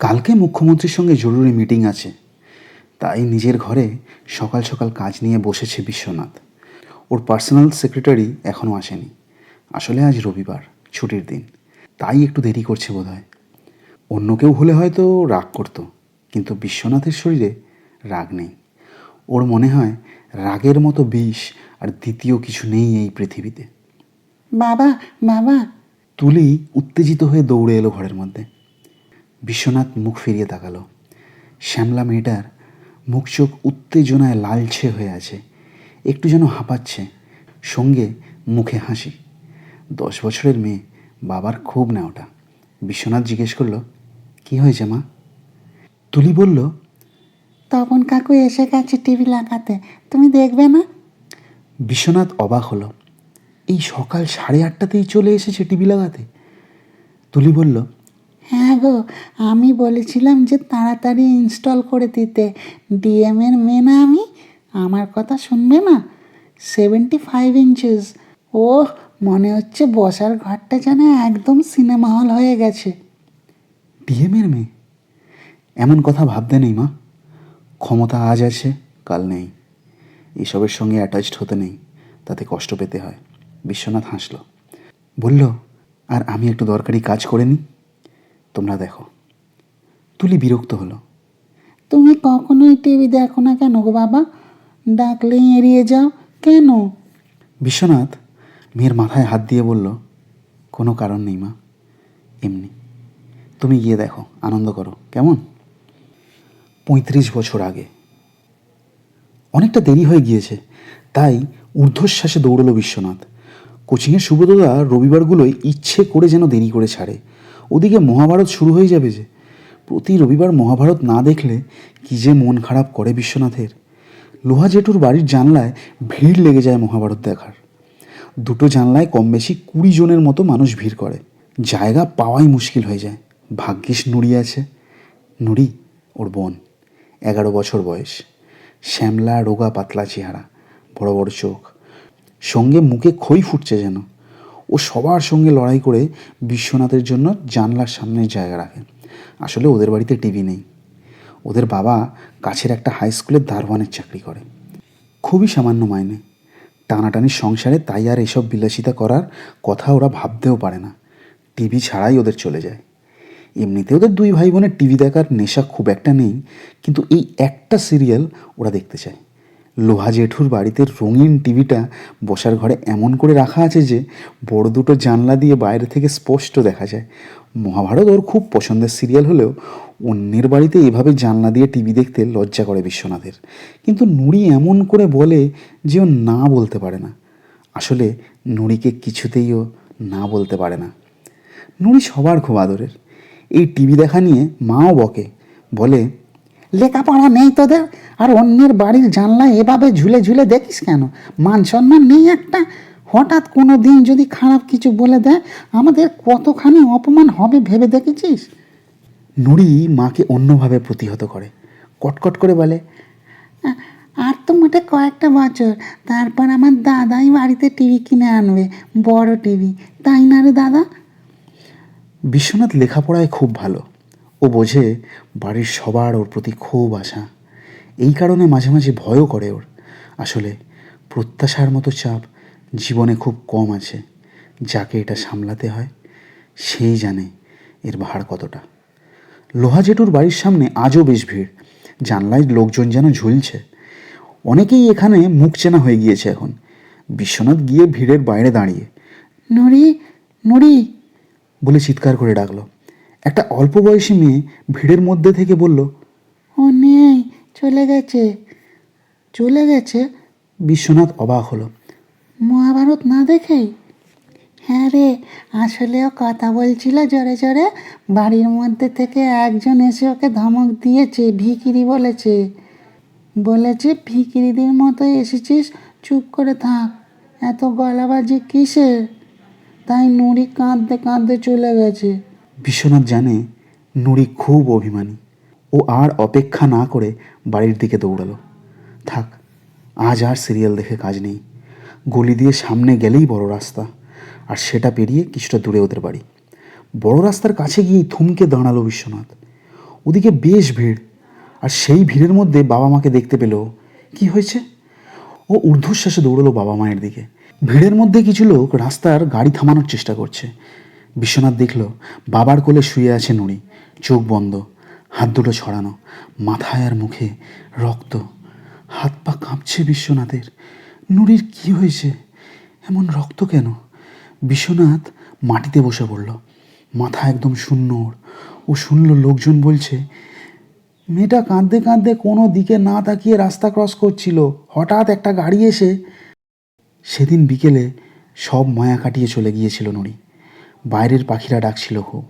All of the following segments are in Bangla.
কালকে মুখ্যমন্ত্রীর সঙ্গে জরুরি মিটিং আছে। তাই নিজের ঘরে সকাল সকাল কাজ নিয়ে বসেছে বিশ্বনাথ। ওর পার্সোনাল সেক্রেটারি এখনও আসেনি। আসলে আজ রবিবার ছুটির দিন। তাই একটু দেরি করছে বোধহয়। অন্য কেউ হলে হয়তো রাগ করতো কিন্তু বিশ্বনাথের শরীরে রাগ নেই। ওর মনে হয় রাগের মতো বিষ আর দ্বিতীয় কিছু নেই এই পৃথিবীতে। বাবা বাবা! তুলি উত্তেজিত হয়ে দৌড়ে এলো ঘরের মধ্যে। বিশ্বনাথ মুখ ফিরিয়ে তাকালো। শ্যামলা মেয়েটার মুখ চোখ উত্তেজনায় লালছে হয়ে আছে। একটু যেন হাঁপাচ্ছে, সঙ্গে মুখে হাসি। দশ বছরের মেয়ে, বাবার খুব না ওটা বিশ্বনাথ জিজ্ঞেস করল, কি হয়েছে মা? তুলি বলল, তপন কাকু এসে গেছে টিভি লাগাতে, তুমি দেখবে না? বিশ্বনাথ অবাক হলো, এই সকাল সাড়ে আটটাতেই চলে এসেছে টিভি লাগাতে? তুলি বলল গো আমি বলেছিলাম যে তাড়াতাড়ি ইনস্টল করে দিতে। ডিএমের মেয়ে না আমি। আমার কথা শুনবে না? সেভেন্টি ফাইভ ইঞ্চেস ও মনে হচ্ছে বসার ঘরটা যেন একদম সিনেমা হল হয়ে গেছে। ডিএমের মেয়ে? এমন কথা ভাবতে নেই মা। ক্ষমতা আজ আছে, কাল নেই। এসবের সঙ্গে অ্যাটাচড হতে নেই। তাতে কষ্ট পেতে হয়। বিশ্বনাথ হাসল। বলল, আর আমি একটু দরকারি কাজ করে নিই? তোমরা দেখো। তুলি বিরক্ত হলো। তুমি কখনোই টিভি দেখো না কেন গো বাবা? ডাকলেই এড়িয়ে যাও। কেন? বিশ্বনাথ মেয়ের মাথায় হাত দিয়ে বলল কোনো কারণ নেই মা। এমনি। তুমি গিয়ে দেখো আনন্দ করো। কেমন? পঁয়ত্রিশ বছর আগে। অনেকটা দেরি হয়ে গিয়েছে তাই ঊর্ধ্বশ্বাসে দৌড়লো বিশ্বনাথ। কোচিংয়ের সুব্রতদা রবিবারগুলোই ইচ্ছে করে যেন দেরি করে ছাড়ে। ওদিকে মহাভারত শুরু হয়ে যাবে যে। প্রতি রবিবার মহাভারত না দেখলে কি যে মন খারাপ করে বিশ্বনাথের। লোহা জেঠুর বাড়ির জানলায় ভিড় লেগে যায় মহাভারত দেখার। দুটো জানলায় কম বেশি কুড়ি জনের মতো মানুষ ভিড় করে। জায়গা পাওয়াই মুশকিল হয়ে যায়। ভাগ্যিস নুড়ি আছে। নুড়ি ওর বোন, এগারো বছর বয়স। শ্যামলা, রোগা, পাতলা চেহারা, বড় বড় চোখ। সঙ্গে মুখে খই ফুটছে যেন। ও সবার সঙ্গে লড়াই করে বিশ্বনাথের জন্য জানলার সামনে জায়গা রাখে। আসলে ওদের বাড়িতে টিভি নেই। ওদের বাবা কাছের একটা হাই স্কুলের দারোয়ানের চাকরি করে। খুবই সামান্য মাইনে। টানাটানির সংসারে তাই আর এসব বিলাসিতা করার কথা ওরা ভাবতেও পারে না। টিভি ছাড়াই ওদের চলে যায়। এমনিতে ওদের দুই ভাই বোনের টিভি দেখার নেশা খুব একটা নেই, কিন্তু এই একটা সিরিয়াল ওরা দেখতে চায়। লোহা জেঠুর বাড়িতে রঙিন টিভিটা বসার ঘরে এমন করে রাখা আছে যে বড় দুটো জানলা দিয়ে বাইরে থেকে স্পষ্ট দেখা যায়। মহাভারত ওর খুব পছন্দের সিরিয়াল হলেও অন্যের বাড়িতে এভাবে জানলা দিয়ে টিভি দেখতে লজ্জা করে বিশ্বনাথের। কিন্তু নুড়ি এমন করে বলে যে ও না বলতে পারে না। আসলে নুড়িকে কিছুতেই ও না বলতে পারে না। নুড়ি সবার খুব আদরের। এই টিভি দেখা নিয়ে মাও বকে। বলে লেখাপড়া নেই তোদের? আর অন্যের বাড়ির জানলায় এভাবে ঝুলে ঝুলে দেখিস কেন? মান সম্মান নেই একটা? হঠাৎ কোনো দিন যদি খারাপ কিছু বলে দেয়, আমাদের কতখানি অপমান হবে ভেবে দেখেছিস? নুড়ি মাকে অন্যভাবে প্রতিহত করে। কটকট করে বলে আর তো মোটে কয়েকটা বছর। তারপর আমার দাদাই বাড়িতে টিভি কিনে আনবে, বড় টিভি। তাই না রে দাদা? বিশ্বনাথ লেখাপড়ায় খুব ভালো। ও বোঝে বাড়ির সবার ওর প্রতি খুব আশা। এই কারণে মাঝে মাঝে ভয়ও করে ওর। আসলে প্রত্যাশার মতো চাপ জীবনে খুব কম আছে। যাকে এটা সামলাতে হয়, সেই জানে এর ভার কতটা। লোহা জেঠুর বাড়ির সামনে আজও বেশ ভিড়। জানলায় লোকজন যেন ঝুলছে। অনেকেই এখানে মুখ চেনা হয়ে গিয়েছে এখন। বিশ্বনাথ গিয়ে ভিড়ের বাইরে দাঁড়িয়ে নুড়ি নুড়ি বলে চিৎকার করে ডাকলো। একটা অল্প বয়সী মেয়ে ভিড়ের মধ্যে থেকে বলল, ও নেই, চলে গেছে। চলে গেছে। বিশ্বনাথ অবাক হলো। মহাভারত না দেখেই? হ্যাঁ রে, আসলেও কথা বলছিল জোরে জোরে। বাড়ির মধ্যে থেকে একজন এসে ওকে ধমক দিয়েছে ভিকিরি বলেছে। বলেছে ভিকিরিদের মতো এসেছিস? চুপ করে থাক। এত গলাবাজি কিসের? তাই নুড়ি কাঁদতে কাঁদতে চলে গেছে। বিশ্বনাথ জানে নুড়ি খুব অভিমানী। ও আর অপেক্ষা না করে বাড়ির দিকে দৌড়ালো। থাক, আজ আর সিরিয়াল দেখে কাজ নেই। গলি দিয়ে সামনে গেলেই বড় রাস্তা, আর সেটা পেরিয়ে কিছুটা দূরে ওদের বাড়ি। বড় রাস্তার কাছে গিয়েই থমকে দাঁড়াল বিশ্বনাথ। ওদিকে বেশ ভিড়, আর সেই ভিড়ের মধ্যে বাবা মাকে দেখতে পেল। কি হয়েছে? ও ঊর্ধ্বশ্বাসে দৌড়লো বাবা মায়ের দিকে। ভিড়ের মধ্যে কিছু লোক রাস্তার গাড়ি থামানোর চেষ্টা করছে। বিশ্বনাথ দেখল, বাবার কোলে শুয়ে আছে নুড়ি, চোখ বন্ধ, হাত দুটো ছড়ানো, মাথায় আর মুখে রক্ত। হাত পা কাঁপছে বিশ্বনাথের। নুড়ির কি হয়েছে? এমন রক্ত কেন? বিশ্বনাথ মাটিতে বসে পড়ল। মাথা একদম শূন্য ওর। ও শুনল, লোকজন বলছে, মেয়েটা কাঁদতে কাঁদতে কোনো দিকে না তাকিয়ে রাস্তা ক্রস করছিল। হঠাৎ একটা গাড়ি এসে সেদিন বিকেলে সব মায়া কাটিয়ে চলে গিয়েছিল নুড়ি। বাইরের পাখিরা ডাকছিল খুব।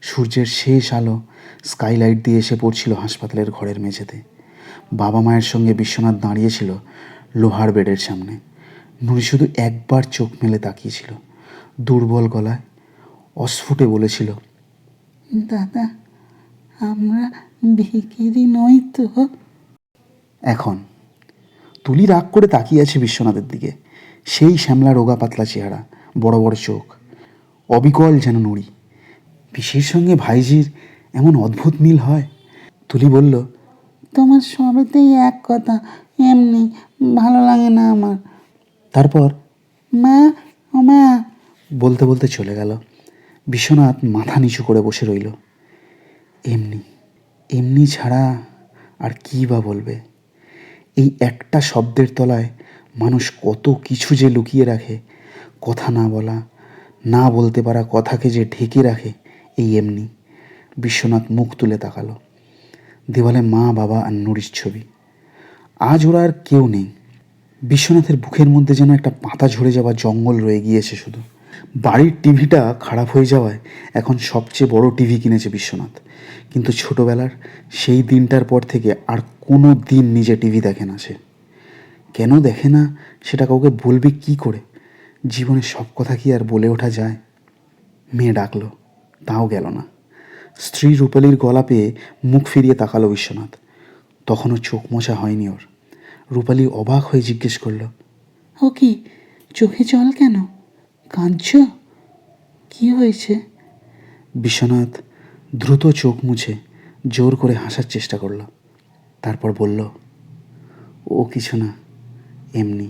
সূর্যের শেষ আলো স্কাইলাইট দিয়ে এসে পড়ছিল হাসপাতালের ঘরের মেঝেতে। বাবা মায়ের সঙ্গে বিশ্বনাথ দাঁড়িয়েছিল লোহার বেডের সামনে। নুড়ি শুধু একবার চোখ মেলে তাকিয়েছিল। দুর্বল গলায় অস্ফুটে বলেছিল, দাদা, আমরা ভিকিরি নই তো। এখন তুলি রাগ করে তাকিয়ে আছে বিশ্বনাথের দিকে। সেই শ্যামলা রোগা পাতলা চেহারা, বড় বড় চোখ অবিকল যেন নুড়ি। পিসির সঙ্গে ভাইজির এমন অদ্ভুত মিল হয়। তুলি বলল, তোমার সবেতেই এক কথা, এমনি ভালো লাগে না আমার। তারপর, মা, ও মা। বলতে বলতে চলে গেল। বিশ্বনাথ মাথা নিচু করে বসে রইল। এমনি এমনি ছাড়া আর কী বা বলবে? এই একটা শব্দের তলায় মানুষ কত কিছু যে লুকিয়ে রাখে, কথা না বলা না বলতে পারা কথাকে যে ঢেকে রাখে, এই এমনি। বিশ্বনাথ মুখ তুলে তাকালো। দেওয়ালে মা, বাবা আর নুরির ছবি। আজ ওরা আর কেউ নেই। বিশ্বনাথের বুকের মধ্যে যেন একটা পাতা ঝরে যাওয়া জঙ্গল রয়ে গিয়েছে শুধু। বাড়ির টিভিটা খারাপ হয়ে যাওয়ায় এখন সবচেয়ে বড় টিভি কিনেছে বিশ্বনাথ। কিন্তু ছোটবেলার সেই দিনটার পর থেকে আর কোনো দিন নিজে টিভি দেখে না সে। কেন দেখে না, সেটা কাউকে বলবে কি করে? জীবনের সব কথা কি আর বলে ওঠা যায়? মেয়ে ডাকলো, তাও গেল না। স্ত্রী রূপালীর গলা পেয়ে মুখ ফিরিয়ে তাকালো বিশ্বনাথ। তখনও চোখ মোছা হয়নি ওর। রূপালি অবাক হয়ে জিজ্ঞেস করল, ও কি, চোখে জল কেন? কাঁদছ? কি হয়েছে? বিশ্বনাথ দ্রুত চোখ মুছে জোর করে হাসার চেষ্টা করল। তারপর বলল, ও কিছু না, এমনি।